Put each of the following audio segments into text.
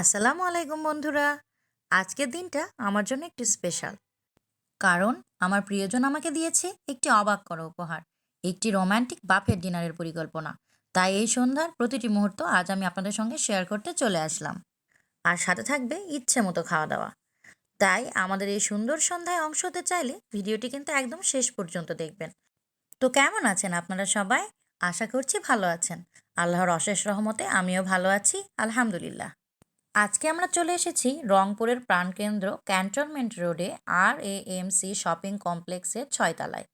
আসসালামু আলাইকুম বন্ধুরা। আজকের দিনটা আমার জন্য একটু স্পেশাল কারণ আমার প্রিয়জন আমাকে দিয়েছে একটি অবাক করা উপহার, একটি রোম্যান্টিক বাফের ডিনারের পরিকল্পনা। তাই এই সন্ধ্যার প্রতিটি মুহূর্ত আজ আমি আপনাদের সঙ্গে শেয়ার করতে চলে আসলাম। আর সাথে থাকবে ইচ্ছে মতো খাওয়া দাওয়া তাই আমাদের এই সুন্দর সন্ধ্যায় অংশ হতে চাইলে ভিডিওটি কিন্তু একদম শেষ পর্যন্ত দেখবেন। তো কেমন আছেন আপনারা সবাই? আশা করছি ভালো আছেন। আল্লাহর অশেষ রহমতে আমিও ভালো আছি, আলহামদুলিল্লাহ। আজকে আমরা চলে এসেছি রংপুরের প্রাণকেন্দ্র ক্যান্টনমেন্ট রোডে R A M C shopping কমপ্লেক্সের ছয়তলায়।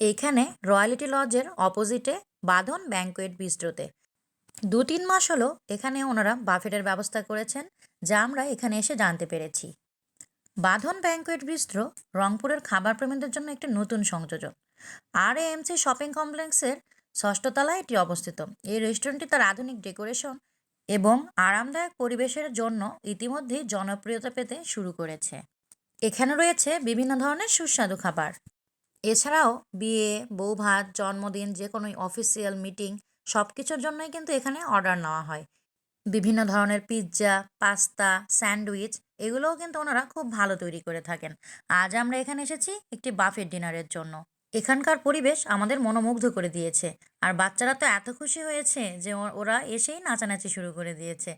এইখানে রয়্যালিটি লজের অপোজিটে বাঁধন ব্যাঙ্কোয়েট বিস্ট্রোতে দু তিন মাস হলো এখানে ওনারা বাফেটের ব্যবস্থা করেছেন, যা আমরা এখানে এসে জানতে পেরেছি। বাঁধন ব্যাঙ্কোয়েট বিস্ট্রো রংপুরের খাবার প্রেমীদের জন্য একটি নতুন সংযোজন। আর এমসি শপিং কমপ্লেক্সের ষষ্ঠতলায় এটি অবস্থিত। এই রেস্টুরেন্টটি তার আধুনিক ডেকোরেশন এবং আরামদায়ক পরিবেশের জন্য ইতিমধ্যেই জনপ্রিয়তা পেতে শুরু করেছে। এখানে রয়েছে বিভিন্ন ধরনের সুস্বাদু খাবার। এছাড়াও বিয়ে, বৌভাত, জন্মদিন যে কোনো অফিসিয়াল মিটিং সব কিছুর জন্যই কিন্তু এখানে অর্ডার নেওয়া হয়। বিভিন্ন ধরনের পিৎজা, পাস্তা, স্যান্ডউইচ, এগুলোও কিন্তু ওনারা খুব ভালো তৈরি করে থাকেন। আজ আমরা এখানে এসেছি একটি বাফের ডিনারের জন্য। এখানকার পরিবেশ আমাদের মনোমুগ্ধ করে দিয়েছে। আর বাচ্চারা তো এত খুশি হয়েছে যে ওরা এসেই নাচানাচি শুরু করে দিয়েছে।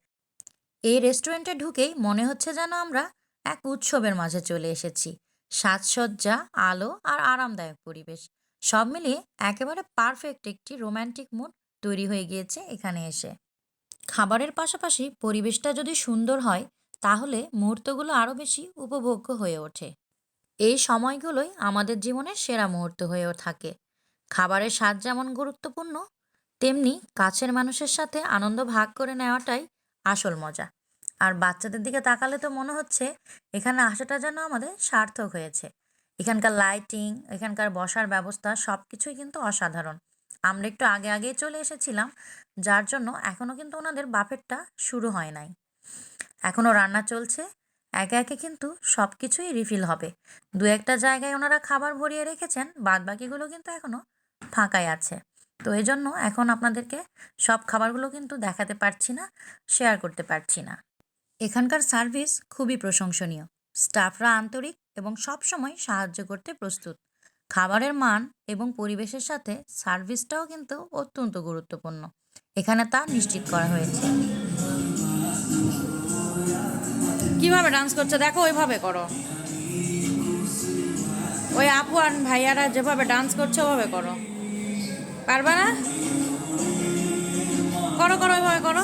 এই রেস্টুরেন্টে ঢুকেই মনে হচ্ছে যেন আমরা এক উৎসবের মাঝে চলে এসেছি। সাজসজ্জা, আলো আর আরামদায়ক পরিবেশ। সব মিলিয়ে একেবারে পারফেক্ট একটি রোম্যান্টিক মুড তৈরি হয়ে গিয়েছে এখানে এসে। খাবারের পাশাপাশি পরিবেশটা যদি সুন্দর হয়, তাহলে মুহূর্তগুলো আরও বেশি উপভোগ্য হয়ে ওঠে। এই সময়গুলোই আমাদের জীবনের সেরা মুহূর্ত হয়েও থাকে। খাবারের স্বাদ যেমন গুরুত্বপূর্ণ, তেমনি কাছের মানুষের সাথে আনন্দ ভাগ করে নেওয়াটাই আসল মজা। আর বাচ্চাদের দিকে তাকালে তো মনে হচ্ছে এখানে আসাটা যেন আমাদের সার্থক হয়েছে। এখানকার লাইটিং এখানকার বসার ব্যবস্থা সব কিছুই কিন্তু অসাধারণ। আমরা একটু আগে আগেই চলে এসেছিলাম, যার জন্য এখনও কিন্তু ওনাদের বাফেটটা শুরু হয় নাই। এখনও রান্না চলছে একে একে কিন্তু সব কিছুই রিফিল হবে। দু একটা জায়গায় ওনারা খাবার ভরিয়ে রেখেছেন বাদ বাকিগুলো কিন্তু এখনও ফাঁকাই আছে। তো এই জন্য এখন আপনাদেরকে সব খাবারগুলো কিন্তু দেখাতে পারছি না শেয়ার করতে পারছি না। এখানকার সার্ভিস খুবই প্রশংসনীয়। স্টাফরা আন্তরিক এবং সব সময় সাহায্য করতে প্রস্তুত। খাবারের মান এবং পরিবেশের সাথে সার্ভিসটাও কিন্তু অত্যন্ত গুরুত্বপূর্ণ। এখানে তা নিশ্চিত করা হয়েছে। কীভাবে ডান্স করছে? দেখো, ওইভাবে করো। ওই আপু আর ভাইয়ারা যেভাবে ডান্স করছে, ওভাবে করো। পারবা না? করো করো, ওইভাবে করো।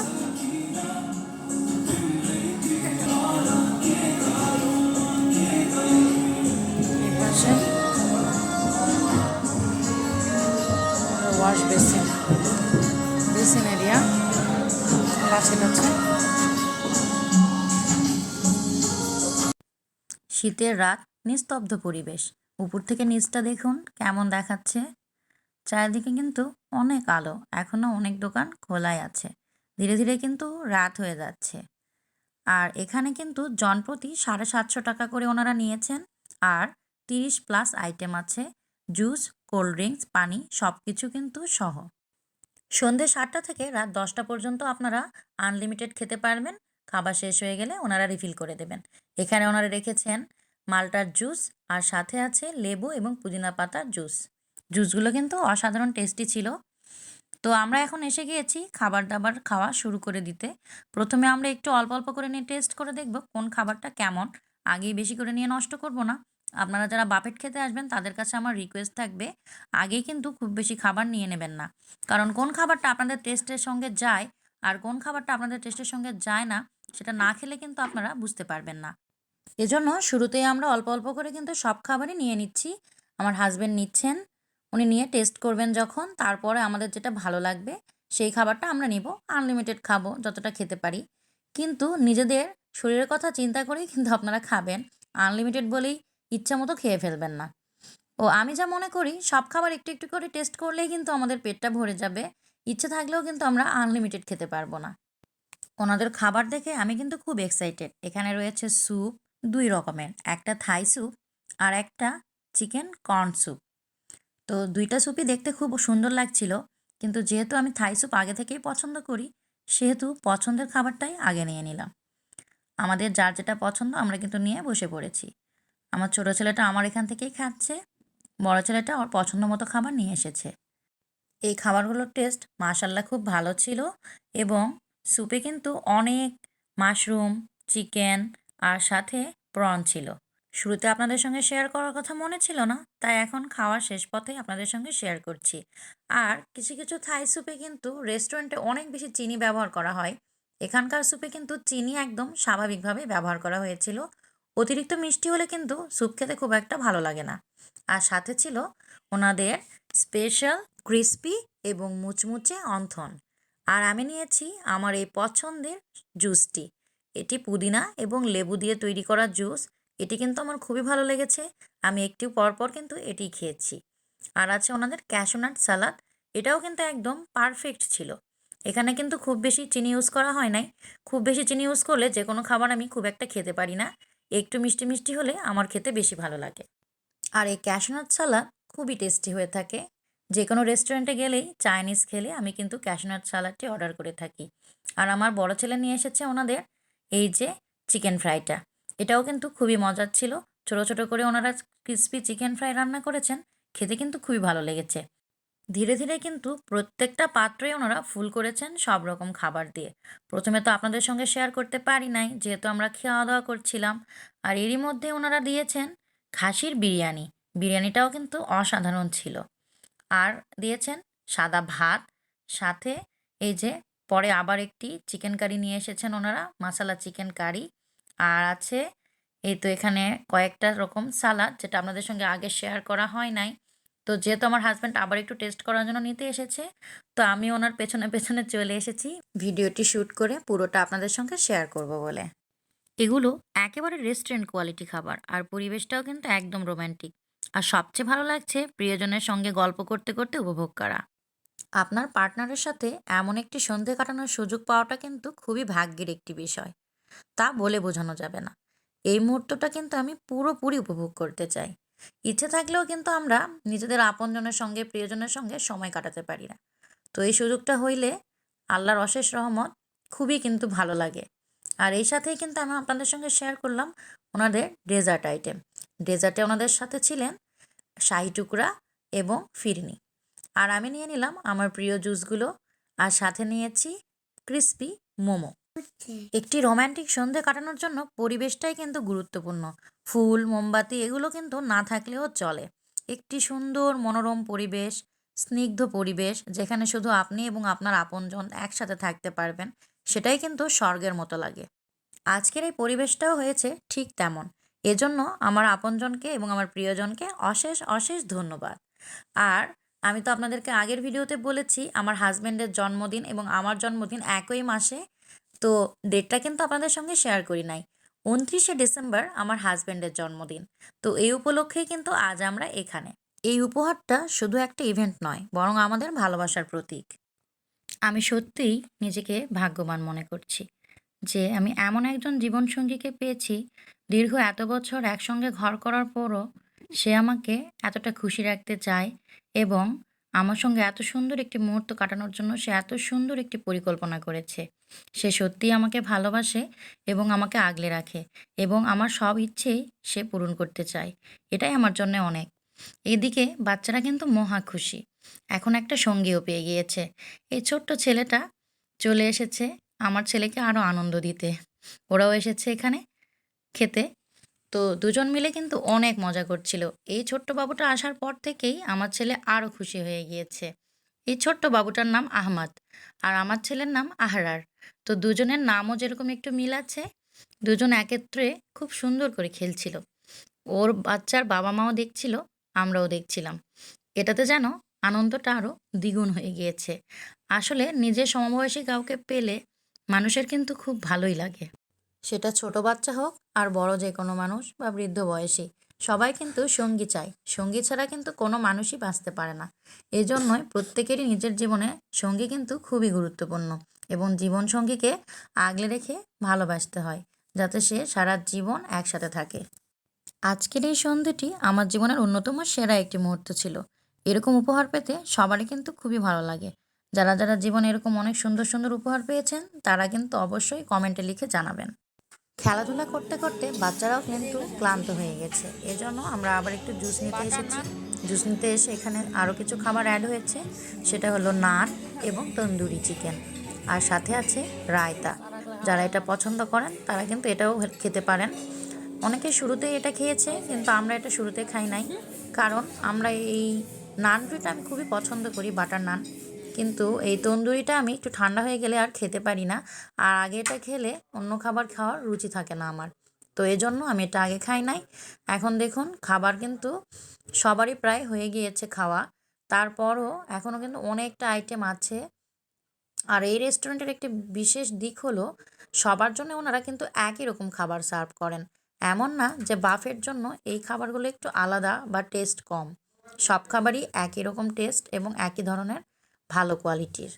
Wash basin. Basin area. আছে শীতের রাত, নিস্তব্ধ পরিবেশ। উপর থেকে নিচটা দেখুন, কেমন দেখাচ্ছে। চারিদিকে কিন্তু অনেক আলো এখনও অনেক দোকান খোলাই আছে। ধীরে ধীরে কিন্তু রাত হয়ে যাচ্ছে। আর এখানে কিন্তু জনপ্রতি সাড়ে সাতশো টাকা করে ওনারা নিয়েছেন। আর তিরিশ প্লাস আইটেম আছে, জুস, কোল্ড ড্রিঙ্কস, পানি সব কিছু কিন্তু সহ। সন্ধ্যে সাতটা থেকে রাত দশটা পর্যন্ত আপনারা আনলিমিটেড খেতে পারবেন। খাবার শেষ হয়ে গেলে ওনারা রিফিল করে দেবেন। এখানে ওনারা রেখেছেন মালটার জুস, আর সাথে আছে লেবু এবং পুদিনা পাতার জুস। জুসগুলো কিন্তু অসাধারণ টেস্টি ছিল। তো আমরা এখন এসে গিয়েছি খাবার দাবার খাওয়া শুরু করে দিতে। প্রথমে আমরা একটু অল্প অল্প করে নিয়ে টেস্ট করে দেখব কোন খাবারটা কেমন। আগেই বেশি করে নিয়ে নষ্ট করব না। আপনারা যারা বাপেট খেতে আসবেন, তাদের কাছে আমার রিকোয়েস্ট থাকবে, আগেই কিন্তু খুব বেশি খাবার নিয়ে নেবেন না। কারণ কোন খাবারটা আপনাদের টেস্টের সঙ্গে যায়, আর কোন খাবারটা আপনাদের টেস্টের সঙ্গে যায় না, সেটা না খেলে কিন্তু আপনারা বুঝতে পারবেন না। এজন্য শুরুতেই আমরা অল্প অল্প করে কিন্তু সব খাবারই নিয়ে নিচ্ছি। আমার হাজবেন্ড নিচ্ছেন, উনি নিয়ে টেস্ট করবেন যখন, তারপরে আমাদের যেটা ভালো লাগবে, সেই খাবারটা আমরা নিব আনলিমিটেড খাব, যতটা খেতে পারি। কিন্তু নিজেদের শরীরের কথা চিন্তা করেই কিন্তু আপনারা খাবেন আনলিমিটেড বলেই ইচ্ছা মতো খেয়ে ফেলবেন না। ও আমি যা মনে করি, সব খাবার একটু একটু করে টেস্ট করলেই কিন্তু আমাদের পেটটা ভরে যাবে, ইচ্ছে থাকলেও কিন্তু আমরা আনলিমিটেড খেতে পারব না। ওনাদের খাবার দেখে আমি কিন্তু খুব এক্সাইটেড এখানে রয়েছে স্যুপ দুই রকমের, একটা থাই স্যুপ আর একটা চিকেন কর্ন স্যুপ। তো দুইটা স্যুপই দেখতে খুব সুন্দর লাগছিল, কিন্তু যেহেতু আমি থাই স্যুপ আগে থেকেই পছন্দ করি, সেহেতু পছন্দের খাবারটাই আগে নিয়ে নিলাম। আমাদের যার যেটা পছন্দ আমরা কিন্তু নিয়ে বসে পড়েছি। আমার ছোটো ছেলেটা আমার এখান থেকেই খাচ্ছে, বড় ছেলেটা ওর পছন্দ মতো খাবার নিয়ে এসেছে। এই খাবারগুলোর টেস্ট মাশাল্লাহ খুব ভালো ছিল এবং স্যুপে কিন্তু অনেক মাশরুম, চিকেন আর সাথে প্রন ছিল। শুরুতে আপনাদের সঙ্গে শেয়ার করার কথা মনে ছিল না, তাই এখন খাওয়ার শেষ পথে আপনাদের সঙ্গে শেয়ার করছি। আর কিছু কিছু থাই স্যুপে কিন্তু রেস্টুরেন্টে অনেক বেশি চিনি ব্যবহার করা হয়। এখানকার স্যুপে কিন্তু চিনি একদম স্বাভাবিকভাবে ব্যবহার করা হয়েছিল। অতিরিক্ত মিষ্টি হলে কিন্তু স্যুপ খেতে খুব একটা ভালো লাগে না। আর সাথে ছিল ওনাদের স্পেশাল ক্রিস্পি এবং মুচমুচে অন্থন। আর আমি নিয়েছি আমার এই পছন্দের জুসটি এটি পুদিনা এবং লেবু দিয়ে তৈরি করা জুস। এটি কিন্তু আমার খুবই ভালো লেগেছে। আমি একটু পরপর কিন্তু এটি খেয়েছি। আর আছে ওনাদের ক্যাশোনাট সালাদ এটাও কিন্তু একদম পারফেক্ট ছিল। এখানে কিন্তু খুব বেশি চিনি ইউজ করা হয় নাই। খুব বেশি চিনি ইউজ করলে যে কোনো খাবার আমি খুব একটা খেতে পারি না। একটু মিষ্টি মিষ্টি হলে আমার খেতে বেশি ভালো লাগে। আর এই ক্যাশনাট সালাদ খুবই টেস্টি হয়ে থাকে। যে কোনো রেস্টুরেন্টে গেলেই চাইনিজ খেলে আমি কিন্তু ক্যাশনাট সালাডটি অর্ডার করে থাকি। আর আমার বড় ছেলে নিয়ে এসেছে ওনাদের। এই যে চিকেন ফ্রাইটা। এটাও কিন্তু খুবই মজার ছিল। ছোট ছোট করে ওনারা ক্রিসপি চিকেন ফ্রাই রান্না করেছেন। খেতে কিন্তু খুবই ভালো লেগেছে। ধীরে ধীরে কিন্তু প্রত্যেকটা পাত্রই ওনারা ফুল করেছেন সব রকম খাবার দিয়ে। প্রথমে তো আপনাদের সঙ্গে শেয়ার করতে পারি নাই, যেহেতু আমরা খাওয়া দাওয়া করছিলাম। আর এরই মধ্যে ওনারা দিয়েছেন খাসির বিরিয়ানি। বিরিয়ানিটাও কিন্তু অসাধারণ ছিল। আর দিয়েছেন সাদা ভাত, সাথে এই যে পরে আবার একটি চিকেন কারি নিয়ে এসেছেন ওনারা, মশালা চিকেন কারি। আর আছে, এই তো এখানে কয়েকটা রকম সালাদ, যেটা আপনাদের সঙ্গে আগে শেয়ার করা হয় নাই। তো যেহেতু আমার হাজব্যান্ড আবার একটু টেস্ট করার জন্য নিতে এসেছে, তো আমি ওনার পেছনে পেছনে চলে এসেছি ভিডিওটি শ্যুট করে পুরোটা আপনাদের সঙ্গে শেয়ার করব বলে। এগুলো একেবারে রেস্টুরেন্ট কোয়ালিটি খাবার, আর পরিবেশটাও কিন্তু একদম রোম্যান্টিক আর সবচেয়ে ভালো লাগছে প্রিয়জনের সঙ্গে গল্প করতে করতে উপভোগ করা। আপনার পার্টনারের সাথে এমন একটি সন্ধে কাটানোর সুযোগ পাওয়াটা কিন্তু খুবই ভাগ্যের একটি বিষয়। তা বলে বোঝানো যাবে না। এই মুহূর্তটা কিন্তু আমি পুরোপুরি উপভোগ করতে চাই। ইচ্ছে থাকলেও কিন্তু আমরা নিজেদের আপনজনের সঙ্গে, প্রিয়জনের সঙ্গে সময় কাটাতে পারি না। তো এই সুযোগটা হইলে আল্লাহর অশেষ রহমত খুবই কিন্তু ভালো লাগে। আর এই সাথেই কিন্তু আমি আপনাদের সঙ্গে শেয়ার করলাম ওনাদের ডেজার্ট আইটেম ডেজার্টে ওনাদের সাথে ছিলেন শাহি টুকরা এবং ফিরনি। আর আমি নিয়ে নিলাম আমার প্রিয় জুসগুলো। আর সাথে নিয়েছি ক্রিস্পি মোমো। একটি রোম্যান্টিক সন্ধে কাটানোর জন্য পরিবেশটাই কিন্তু গুরুত্বপূর্ণ। ফুল মোমবাতি এগুলো কিন্তু না থাকলেও চলে। একটি সুন্দর মনোরম পরিবেশ স্নিগ্ধ পরিবেশ যেখানে শুধু আপনি এবং আপনার আপনজন একসাথে থাকতে পারবেন সেটাই কিন্তু স্বর্গের মতো লাগে। আজকের এই পরিবেশটাও হয়েছে ঠিক তেমন। এজন্য আমার আপনজনকে এবং আমার প্রিয়জনকে অশেষ অশেষ ধন্যবাদ। আর আমি তো আপনাদেরকে আগের ভিডিওতে বলেছি, আমার হাজব্যান্ডের জন্মদিন এবং আমার জন্মদিন একই মাসে। তো ডেটটা কিন্তু আপনাদের সঙ্গে শেয়ার করি নাই। উনত্রিশে ডিসেম্বর আমার হাজব্যান্ডের জন্মদিন। তো এই উপলক্ষেই কিন্তু আজ আমরা এখানে। এই উপহারটা শুধু একটা ইভেন্ট নয়, বরং আমাদের ভালোবাসার প্রতীক। আমি সত্যিই নিজেকে ভাগ্যবান মনে করছি যে আমি এমন একজন জীবনসঙ্গীকে পেয়েছি, দীর্ঘ এত বছর একসঙ্গে ঘর করার পরও সে আমাকে এতটা খুশি রাখতে চায় এবং আমার সঙ্গে এত সুন্দর একটি মুহূর্ত কাটানোর জন্য সে এত সুন্দর একটি পরিকল্পনা করেছে। সে সত্যিই আমাকে ভালোবাসে এবং আমাকে আগলে রাখে এবং আমার সব ইচ্ছেই সে পূরণ করতে চায়। এটাই আমার জন্য অনেক। এদিকে বাচ্চারা কিন্তু মহা খুশি। এখন একটা সঙ্গীও পেয়ে গিয়েছে। এই ছোট্ট ছেলেটা চলে এসেছে আমার ছেলেকে আরও আনন্দ দিতে। ওরাও এসেছে এখানে খেতে। তো দুজন মিলে কিন্তু অনেক মজা করছিল। এই ছোট্ট বাবুটা আসার পর থেকেই আমার ছেলে আরও খুশি হয়ে গিয়েছে। এই ছোট্ট বাবুটার নাম আহমাদ আর আমার ছেলের নাম আহরার। তো দুজনের নামও যেরকম একটু মিল আছে, দুজন একত্রে খুব সুন্দর করে খেলছিল। ওর বাচ্চার বাবা মাও দেখছিল, আমরাও দেখছিলাম। এটাতে যেন আনন্দটা আরও দ্বিগুণ হয়ে গিয়েছে। আসলে নিজের সমবয়সী কাউকে পেলে মানুষের কিন্তু খুব ভালোই লাগে। সেটা ছোট বাচ্চা হোক আর বড় যে কোনো মানুষ বা বৃদ্ধ বয়সী, সবাই কিন্তু সঙ্গী চায়। সঙ্গী ছাড়া কিন্তু কোনো মানুষই বাঁচতে পারে না। এই জন্যই প্রত্যেকেরই নিজের জীবনে সঙ্গী কিন্তু খুবই গুরুত্বপূর্ণ এবং জীবন সঙ্গীকে আগলে রেখে ভালোবাসতে হয়, যাতে সে সারা জীবন একসাথে থাকে। আজকের এই সন্ধ্যেটি আমার জীবনের অন্যতম সেরা একটি মুহূর্ত ছিল। এরকম উপহার পেতে সবারই কিন্তু খুবই ভালো লাগে। যারা যারা জীবনে এরকম অনেক সুন্দর সুন্দর উপহার পেয়েছেন, তারা কিন্তু অবশ্যই কমেন্টে লিখে জানাবেন। খেলাধুলা করতে করতে বাচ্চারাও কিন্তু ক্লান্ত হয়ে গেছে। এজন্য আমরা আবার একটু জুস নিতে এসেছি। জুস নিতে এসে এখানে আরও কিছু খাবার অ্যাড হয়েছে। সেটা হলো নান এবং তন্দুরি চিকেন আর সাথে আছে রায়তা। যারা এটা পছন্দ করেন তারা কিন্তু এটাও খেতে পারেন। অনেকে শুরুতেই এটা খেয়েছে কিন্তু আমরা এটা শুরুতে খাই নাই। কারণ আমরা এই নান রুটিটা আমি খুবই পছন্দ করি বাটার নান। কিন্তু এই তন্দুরিটা আমি একটু ঠান্ডা হয়ে গেলে আর খেতে পারি না। আর আগে এটা খেলে অন্য খাবার খাওয়ার রুচি থাকে না আমার। তো এই জন্য আমি এটা আগে খাই নাই। এখন দেখুন, খাবার কিন্তু সবারই প্রায় হয়ে গিয়েছে খাওয়া। তারপরও এখনও কিন্তু অনেকটা আইটেম আছে। আর এই রেস্টুরেন্টের একটি বিশেষ দিক হলো, সবার জন্য ওনারা কিন্তু একই রকম খাবার সার্ভ করেন। এমন না যে বাফের জন্য এই খাবারগুলো একটু আলাদা বা টেস্ট কম। সব খাবারই একই রকম টেস্ট এবং একই ধরনের ভালো কোয়ালিটির।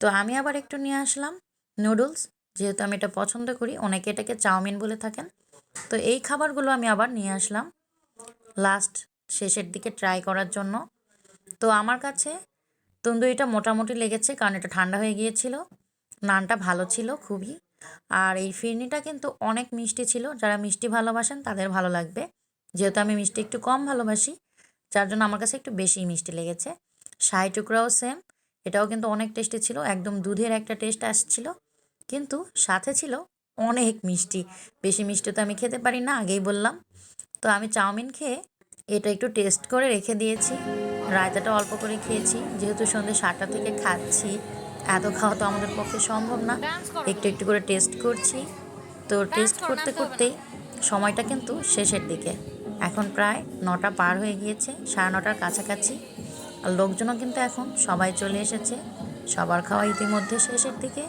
তো আমি আবার একটু নিয়ে আসলাম নুডলস, যেহেতু আমি এটা পছন্দ করি, অনেকে এটাকে চাউমিন বলে থাকেন। তো এই খাবারগুলো আমি আবার নিয়ে আসলাম লাস্ট শেষের দিকে ট্রাই করার জন্য। তো আমার কাছে তন্দুরিটা মোটামুটি লেগেছে, কারণ এটা ঠান্ডা হয়ে গিয়েছিল। নানটা ভালো ছিল খুবই। আর এই ফিরনিটা কিন্তু অনেক মিষ্টি ছিল। যারা মিষ্টি ভালোবাসেন তাদের ভালো লাগবে। যেহেতু আমি মিষ্টি একটু কম ভালোবাসি, যার জন্য আমার কাছে একটু বেশি মিষ্টি লেগেছে। শাহি টুকরাও সেম এটাও কিন্তু অনেক টেস্টি ছিল একদম দুধের একটা টেস্ট আসছিল কিন্তু সাথে ছিল অনেক মিষ্টি। বেশি মিষ্টি তো আমি খেতে পারি না আগেই বললাম। তো আমি চাউমিন খেয়ে এটা একটু টেস্ট করে রেখে দিয়েছি। রায়তাটা অল্প করে খেয়েছি যেহেতু সন্ধ্যে সাতটা থেকে খাচ্ছি এত খাওয়া তো আমাদের পক্ষে সম্ভব না। একটু একটু করে টেস্ট করছি। তো টেস্ট করতে করতেই সময়টা কিন্তু শেষের দিকে। এখন প্রায় নটা পার হয়ে গিয়েছে সাড়ে নটার কাছাকাছি। আর লোকজনও কিন্তু এখন সবাই চলে এসেছে। সবার খাওয়া ইতিমধ্যে শেষের দিকে।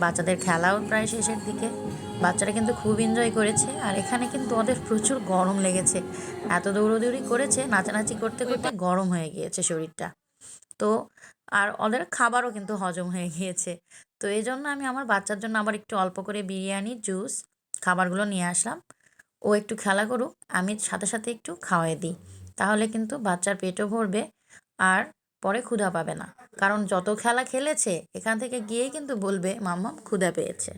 বাচ্চাদের খেলাও প্রায় শেষের দিকে। বাচ্চারা কিন্তু খুব এনজয় করেছে। আর এখানে কিন্তু ওদের প্রচুর গরম লেগেছে। এত দৌড়দৌড়ি করেছে, নাচানাচি করতে করতে গরম হয়ে গিয়েছে শরীরটা। তো আর ওদের খাবারও কিন্তু হজম হয়ে গিয়েছে। তো এই জন্য আমি আমার বাচ্চার জন্য আবার একটু অল্প করে বিরিয়ানি, জুস খাবারগুলো নিয়ে আসলাম। ও একটু খেলা করুক, আমি সাথে সাথে একটু খাওয়াই দিই। তাহলে কিন্তু বাচ্চার পেটও ভরবে। আর পরে ক্ষুধা পাবে না। কারণ যত খেলা খেলেছে, এখান থেকে গিয়েই কিন্তু বলবে মাম্মাম ক্ষুধা পেয়েছে।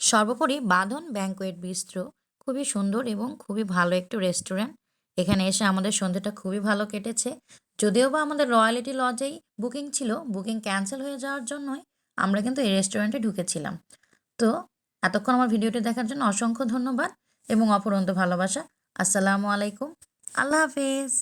সর্বোপরি বাঁধন ব্যাঙ্কোয়েট বিস্ত্র খুবই সুন্দর এবং খুবই ভালো একটি রেস্টুরেন্ট। এখানে এসে আমাদের সন্ধ্যেটা খুবই ভালো কেটেছে। যদিও বা আমাদের রয়্যালিটি লজেই বুকিং ছিল, বুকিং ক্যান্সেল হয়ে যাওয়ার জন্যই আমরা কিন্তু এই রেস্টুরেন্টে ঢুকেছিলাম। তো এতক্ষণ আমার ভিডিওটি দেখার জন্য অসংখ্য ধন্যবাদ এবং অপরন্ত ভালোবাসা। আসসালামু আলাইকুম। আল্লাহ হাফিজ।